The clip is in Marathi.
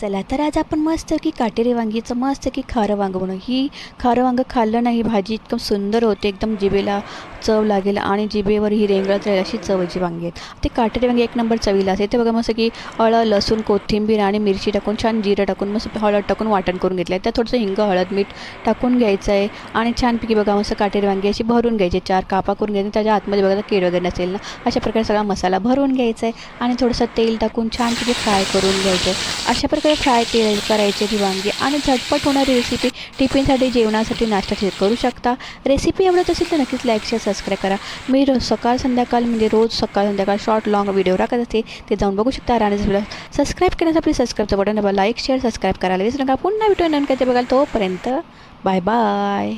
चला तर आज आपण मस्त की काटेरी वांगीचं मस्त की खारं वांगं म्हणून ही खारं वांगं खाल्लं नाही भाजी इतकं सुंदर होते एकदम जिबेला चव लागेल आणि जिबेवर ही रेंगळत राहील अशी चवची वांगी आहेत ते काटेरी वांगी एक नंबर चवीला असते. ते बघा मस्त की हळद लसूण कोथिंबीर आणि मिरची टाकून छान जिरं टाकून मस्त हळद टाकून वाटण करून घेतलं आहे. त्यात थोडंसं हिंग हळद मीठ टाकून घ्यायचं आहे आणि छानपैकी बघा मस्त काटेरी वांगी अशी भरून घ्यायची. चार कापा करून घ्यायची त्याच्या आतमध्ये बघा केळ वगैरे नसेल ना अशा प्रकारे सगळा मसाला भरून घ्यायचा आहे आणि थोडंसं तेल टाकून छानपैकी फ्राय करून घ्यायचं आहे. अशा प्रकारे फ्राय केले करायचे ही वांगी आणि झटपट होणारी रेसिपी टिफिनसाठी जेवणासाठी नाश्ता करू शकता. रेसिपी आवडत असेल तर नक्कीच लाईक शेअर सबस्क्राईब करा. मी रोज सकाळ संध्याकाळ म्हणजे रोज सकाळ संध्याकाळ शॉर्ट लॉंग व्हिडिओ टाकत असते. ते जाऊन बघू शकता. राणे सबस्क्राईब करण्यासाठी सबस्क्राईबचं बटन दाबा लाईक शेअर सबस्क्राईब करायला विसरू नका. पुन्हा व्हिडिओ नंतर ते बघाल तोपर्यंत बाय बाय